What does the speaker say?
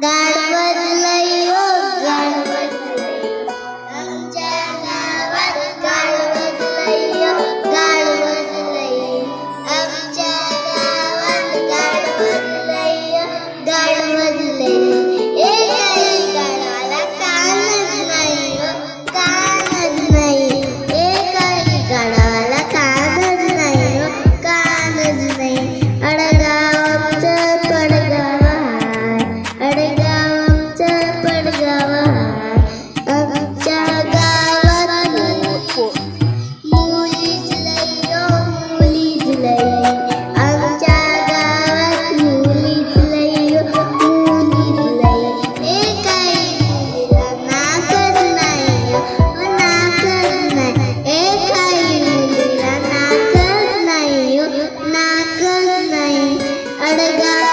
Dan Badaga